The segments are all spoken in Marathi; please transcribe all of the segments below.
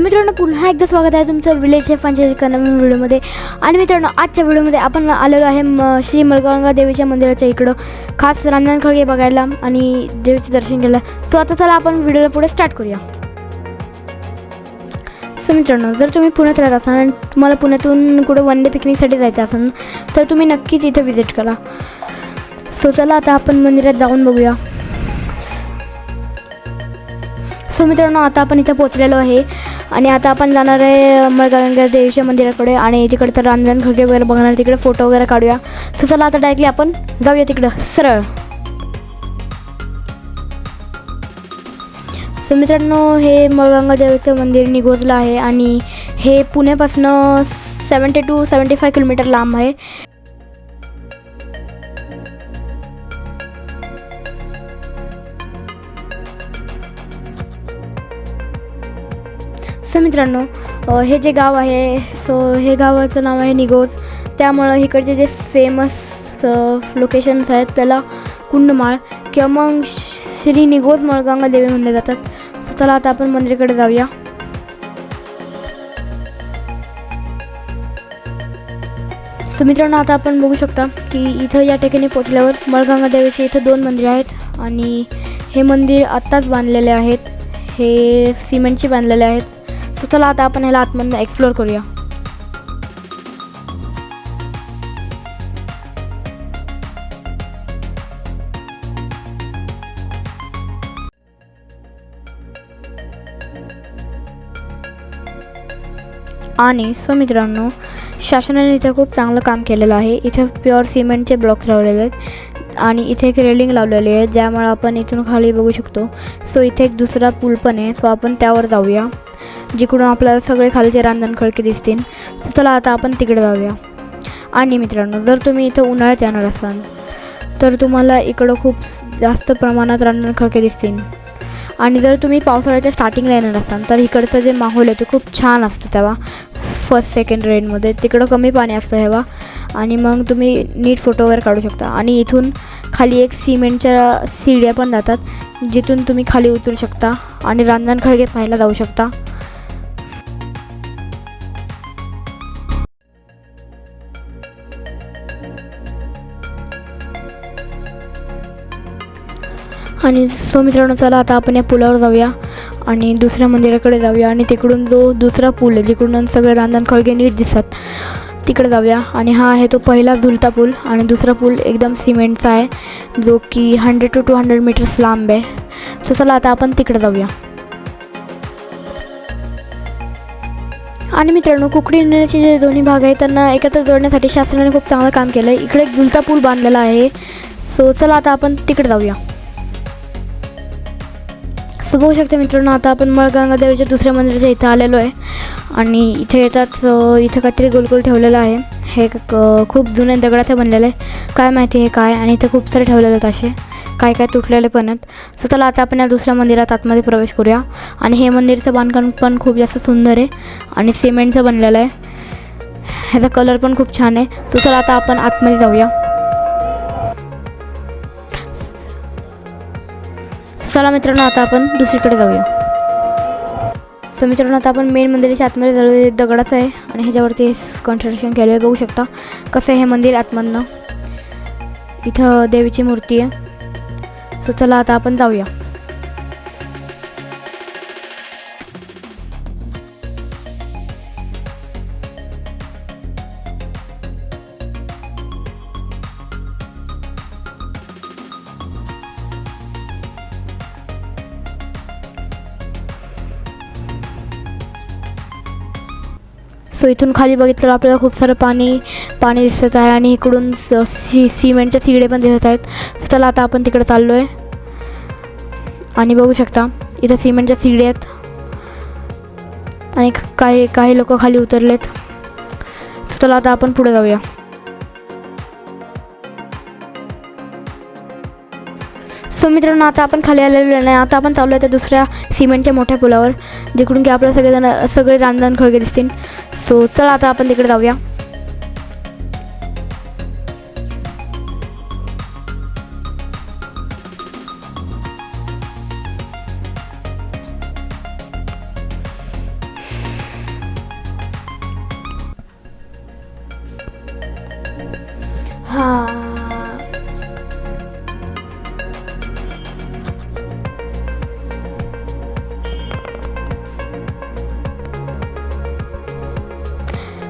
तर मित्रांनो पुन्हा एकदा स्वागत आहे तुमचं विलेज हे पंचायत नवीन व्हिडिओमध्ये. आणि मित्रांनो आजच्या व्हिडिओमध्ये आपण आलेलो आहे म श्री मलगंगा देवीच्या मंदिराच्या इकडं. खास रांजण खळगे बघायला आणि देवीचे दर्शन केलं सो आता चला आपण व्हिडिओला पुढे स्टार्ट करूया. सो मित्रांनो जर तुम्ही पुण्यात राहत असाल आणि तुम्हाला पुण्यातून कुठं वन डे पिकनिकसाठी जायचं असेल तर तुम्ही नक्कीच इथं व्हिजिट करा. सो चला आता आपण मंदिरात जाऊन बघूया. सो मित्रांनो आता आपण इथं पोचलेलो आहे. आणि आता आपण जाणार आहे मळगंगा देवीच्या मंदिराकडे आणि तिकडे तर रामदान खळगे वगैरे बघणार तिकडे फोटो वगैरे काढूया. सो चला आता डायरेक्टली आपण जाऊया तिकडं सरळ. सो मित्रांनो हे मळगंगा देवीचं मंदिर निगोजलं आहे आणि हे पुण्यापासनं seventy two seventy five kilometre लांब आहे. सो मित्रांनो हे जे गाव आहे सो हे गावाचं नाव आहे निगोज त्यामुळं इकडचे जे फेमस लोकेशन्स आहेत त्याला कुंडमाळ किंवा मग श्री निगोज मळगंगा देवी म्हणले जातात. सो चला आता आपण मंदिराकडे जाऊया. सो मित्रांनो आता आपण बघू शकता की इथं या ठिकाणी पोचल्यावर मळगंगा देवीचे इथं दोन मंदिरे आहेत आणि हे मंदिर आत्ताच बांधलेले आहेत. हे सिमेंटचे बांधलेले आहेत. सो चला आता आपण ह्याला आतमधनं एक्सप्लोअर करूया. आणि सो मित्रांनो शासनाने इथं खूप चांगलं काम केलेलं आहे. इथं प्युअर सिमेंटचे ब्लॉक्स लावलेले आहेत. आणि इथे एक रेलिंग लावलेली आहे ज्यामुळे आपण इथून खाली बघू शकतो. सो इथे एक दुसरा पूल पण आहे सो आपण त्यावर जाऊया. जिकडून आपल्याला सगळे खालीचे रांजण खळके दिसतील. तर चला आता आपण तिकडे जाऊया. आणि मित्रांनो जर तुम्ही इथं उन्हाळ्यात येणार असाल तर तुम्हाला इकडं खूप जास्त प्रमाणात रांजण खळके दिसतील. आणि जर तुम्ही पावसाळ्याच्या स्टार्टिंगला येणार असाल तर इकडचं जे माहोल आहे ते खूप छान असतं तेव्हा. फर्स्ट सेकंड रेनमध्ये तिकडं कमी पाणी असतं हेवा आणि मग तुम्ही नीट फोटो वगैरे काढू शकता. आणि इथून खाली एक सिमेंटच्या सीड्या पण जातात जिथून तुम्ही खाली उतरू शकता आणि रांजण खळगे पाहायला जाऊ शकता. आणि सो मित्रांनो चला आता आपण या पुलावर जाऊया आणि दुसऱ्या मंदिराकडे जाऊया आणि तिकडून जो दुसरा पूल आहे जिकडून सगळे रांधण खळगे नीट दिसतात तिकडे जाऊया. आणि हा आहे तो पहिला झुलता पूल आणि दुसरा पूल एकदम सिमेंटचा आहे जो की hundred two two hundred metres लांब आहे. सो चला आता आपण तिकडे जाऊया. आणि मित्रांनो कुकडी नदीचे जे दोन्ही भाग आहेत त्यांना एकत्र जोडण्यासाठी शासनाने खूप चांगलं काम केलं आहे इकडे झुलता पूल बांधलेला आहे. सो चला आता आपण तिकडे जाऊया. सो बघू शकता मित्रांनो आता आपण मळगंगादेवीच्या दुसऱ्या मंदिराच्या इथं आलेलो आहे. आणि इथे येताच इथं काहीतरी गोलगोल ठेवलेलं आहे. हे क- खूप जुन्या दगडाचं बनलेलं आहे. काय माहिती हे काय? आणि इथे खूप सारे ठेवलेले आहेत असे. काय काय तुटलेले पण आहेत सो चला आता आपण या दुसऱ्या मंदिरात आतमध्ये प्रवेश करूया. आणि हे मंदिरचं बांधकाम पण खूप जास्त सुंदर आहे आणि सिमेंटचं बनलेलं आहे. ह्याचा कलर पण खूप छान आहे. सो चला आता आपण आतमध्ये जाऊया. चला मित्रांनो आता आपण दुसरीकडे जाऊया. सो मित्रांनो आता आपण मेन मंदिराच्या आतमध्ये जर दगडाचं आहे आणि ह्याच्यावरती कन्स्ट्रक्शन केलं आहे. बघू शकता कसं आहे हे मंदिर आतमधनं. इथं देवीची मूर्ती आहे. तर चला आता आपण जाऊया. सो इथून खाली बघितलं आपल्याला खूप सारं पाणी पाणी दिसत आहे आणि इकडून सी सिमेंटचे तिकडे पण दिसत आहेत. चला आता आपण तिकडे चाललो आहे आणि बघू शकता इथं सिमेंटच्या सिडी आहेत. आणि काही काही लोक खाली उतरलेत. चला आता आपण पुढे जाऊया. सो मित्रांनो आता आपण खाली आलेलो नाही. आता आपण चालू आहे त्या दुसऱ्या सिमेंटच्या मोठ्या पुलावर जिकडून की आपल्याला सगळेजण सगळे रानदान खळगे दिसतील. सो चला आता आपण तिकडे जाऊया. हा.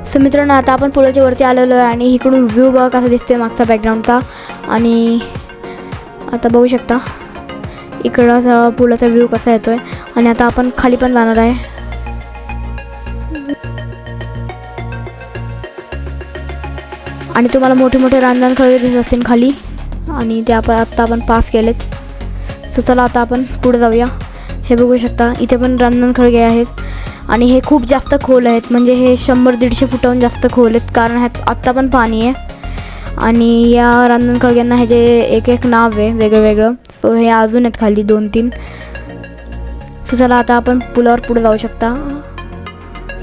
सो मित्रांनो आता आपण पुलाच्या वरती आलेलो आहे आणि इकडून व्ह्यू बघा कसा दिसतोय मागचा बॅकग्राऊंडचा आणि आता बघू शकता इकडं पुलाचा व्ह्यू कसा येतोय. आणि आता आपण खाली पण जाणार आहे. आणि तुम्हाला मोठे मोठे रांजण खळगे दिसत असतील खाली. आणि ते आपण आत्ता आपण पास केलेत. सो चला आता आपण पुढे जाऊया. हे बघू शकता इथे पण रांजण खळगे आहेत. आणि हे खूप जास्त खोल आहेत. म्हणजे हे शंभर दीडशे फुटाहून जास्त खोल आहेत. कारण ह्यात आत्ता पण पाणी आहे. आणि या रांजण खळग्यांना हे जे एक एक नाव आहे वेगळं वेगळं सो हे अजून आहेत खाली दोन तीन सो चला आता आपण पुलावर पुढे जाऊ शकता.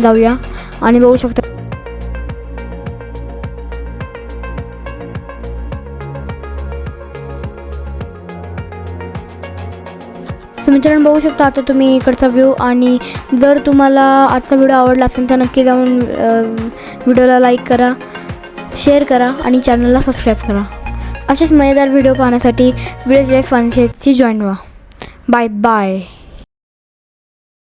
जाऊया. आणि बघू शकता सो मित्रांनो बघू शकता आता तुम्ही इकडचा व्ह्यू आणि जर तुम्हाला आजचा व्हिडिओ आवडला असेल तर नक्की जाऊन व्हिडिओला लाईक करा शेअर करा आणि चॅनलला सबस्क्राईब करा. असेच मजेदार व्हिडिओ पाहण्यासाठी विलेज लाईफ फनशेटची जॉईन व्हा. Bye bye